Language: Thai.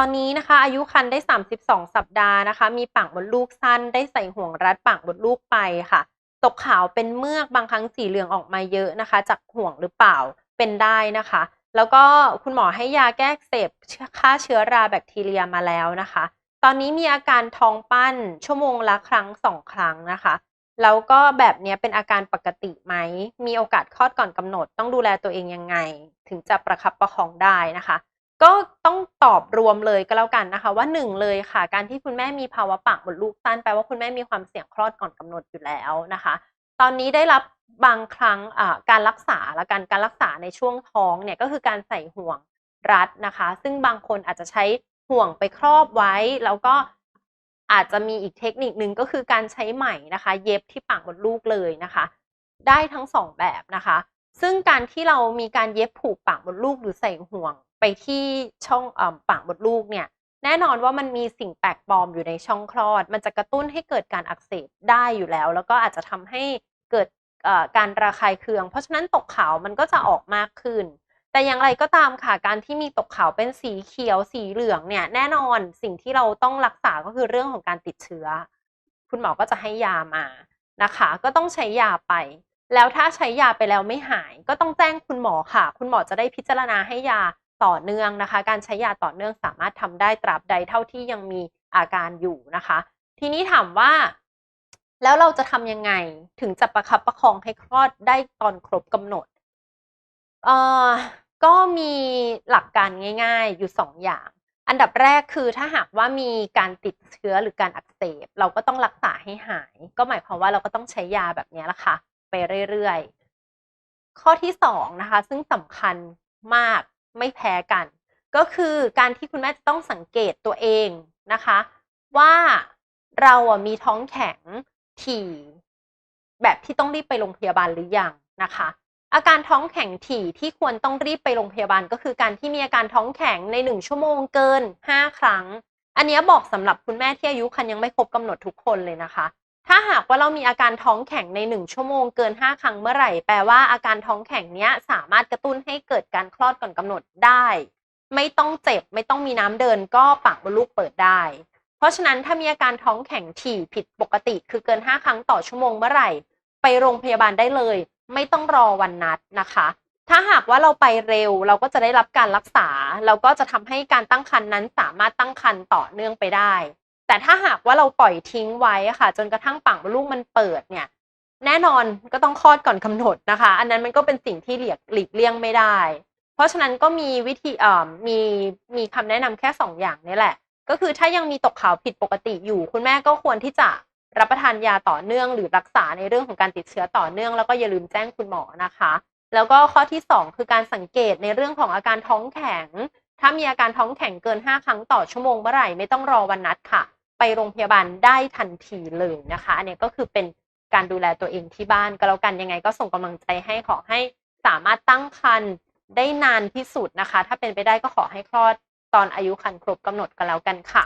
อนนี้นะคะ อายุครรภ์ได้ 32 สัปดาห์นะคะ มีปากมดลูกสั้น ได้ใส่ห่วงรัดปากมดลูกไปค่ะตกขาวเป็นเมือกบางครั้งสีเหลืองออกมาเยอะนะคะ จากห่วงหรือเปล่าเป็นได้นะคะ แล้วก็คุณหมอให้ยาแก้เสบฆ่าเชื้อราแบคทีเรียมาแล้วนะคะ ตอนนี้มีอาการท้องปั้นชั่วโมงละครั้งสองครั้งนะคะแล้วก็แบบนี้เป็นอาการปกติไหม มีโอกาสคลอดก่อนกำหนด ต้องดูแลตัวเองยังไง ถึงจะประคับประคองได้นะคะ ก็ต้องตอบรวมเลยก็แล้วกันนะคะ ว่าหนึ่งเลยค่ะ การที่คุณแม่มีภาวะปากมดลูกสั้นแปลว่าคุณแม่มีความเสี่ยงคลอดก่อนกำหนดอยู่แล้วนะคะ ตอนนี้ได้รับบางครั้งการรักษาและการการรักษาในช่วงท้องเนี่ยก็คือการใส่ห่วงรัดนะคะ ซึ่งบางคนอาจจะใช้ห่วงไปครอบไว้ แล้วก็อาจจะมีอีกเทคนิคนึงก็คือการใช้ไหมนะคะ เย็บที่ปากมดลูกเลยนะคะ ได้ทั้งสองแบบนะคะ ซึ่งการที่เรามีการเย็บผูกปากมดลูกหรือใส่ห่วง ไปที่ช่องอปากมดลูกเนี่ย แน่นอนว่ามันมีสิ่งแปลกปลอมอยู่ในช่องคลอด มันจะกระตุ้นให้เกิดการอักเสบได้อยู่แล้ว แล้วก็อาจจะทำให้เกิดการระคายเคือง เพราะฉะนั้นตกขาวมันก็จะออกมากขึ้น แต่อย่างไรก็ตามค่ะ การที่มีตกขาวเป็นสีเขียว สีเหลืองเนี่ย แน่นอนสิ่งที่เราต้องรักษาก็คือเรื่องของการติดเชื้อ คุณหมอก็จะให้ยามานะคะ ก็ต้องใช้ยาไป แล้วถ้าใช้ยาไปแล้วไม่หาย ก็ต้องแจ้งคุณหมอค่ะ คุณหมอจะได้พิจารณาให้ยาต่อเนื่องนะคะ การใช้ยาต่อเนื่องสามารถทำได้ตราบใดเท่าที่ยังมีอาการอยู่นะคะ ทีนี้ถามว่า แล้วเราจะทำยังไงถึงจะประคับประคองให้คลอดได้ตอนครบกำหนดเอ่อก็มีหลักการง่าย ๆ อยู่2ออย่าง อันดับแรกคือถ้าหากว่ามีการติดเชื้อหรือการอักเสบ เราก็ต้องรักษาให้หาย ก็หมายความว่าเราก็ต้องใช้ยาแบบนี้ละค่ะ ไปเรื่อยๆ ข้อที่2นะคะ ซึ่งสำคัญมากไม่แพ้กัน ก็คือการที่คุณแม่จะต้องสังเกตตัวเองนะคะ ว่าเราอะมีท้องแข็งถี่แบบที่ต้องรีบไปโรงพยาบาลหรือยังนะคะ อาการท้องแข็งถี่ที่ควรต้องรีบไปโรงพยาบาลก็คือการที่มีอาการท้องแข็งในหนึ่งชั่วโมงเกินห้าครั้ง อันนี้บอกสำหรับคุณแม่ที่อายุคันยังไม่ครบกำหนดทุกคนเลยนะคะ ถ้าหากว่าเรามีอาการท้องแข็งในหนึ่งชั่วโมงเกินห้าครั้งเมื่อไหร่ แปลว่าอาการท้องแข็งเนี้ยสามารถกระตุ้นให้เกิดการคลอดก่อนกำหนดได้ ไม่ต้องเจ็บ ไม่ต้องมีน้ำเดินก็ปากมดลูกเปิดได้ เพราะฉะนั้นถ้ามีอาการท้องแข็งถี่ผิดปกติคือเกิน 5 ครั้งต่อชั่วโมงเมื่อไหร่ ไปโรงพยาบาลได้เลย ไม่ต้องรอวันนัดนะคะ ถ้าหากว่าเราไปเร็วเราก็จะได้รับการรักษา เราก็จะทำให้การตั้งครรภ์นั้นสามารถตั้งครรภ์ต่อเนื่องไปได้ แต่ถ้าหากว่าเราปล่อยทิ้งไว้ค่ะ จนกระทั่งปากมดลูกมันเปิดเนี่ย แน่นอนก็ต้องคลอดก่อนกำหนดนะคะ อันนั้นมันก็เป็นสิ่งที่หลีกหลีกเลี่ยงไม่ได้ เพราะฉะนั้นก็มีวิธีเอ่อมีมีคำแนะนำแค่2ออย่างนี่แหละ ก็คือถ้ายังมีตกขาวผิดปกติอยู่ คุณแม่ก็ควรที่จะรับประทานยาต่อเนื่อง หรือรักษาในเรื่องของการติดเชื้อต่อเนื่อง แล้วก็อย่าลืมแจ้งคุณหมอนะคะ แล้วก็ข้อที่ 2 คือการสังเกตในเรื่องของอาการท้องแข็ง ถ้ามีอาการท้องแข็งเกิน 5 ครั้งต่อชั่วโมงเมื่อไหร่ไม่ต้องรอวันนัดค่ะ ไปโรงพยาบาลได้ทันทีเลยนะคะ อันนี้ก็คือเป็นการดูแลตัวเองที่บ้านก็แล้วกันยังไงก็ส่งกำลังใจให้ขอให้สามารถตั้งครรภ์ได้นานที่สุดนะคะ ถ้าเป็นไปได้ก็ขอให้คลอดตอนอายุครรภ์ครบกำหนดก็แล้วกันค่ะ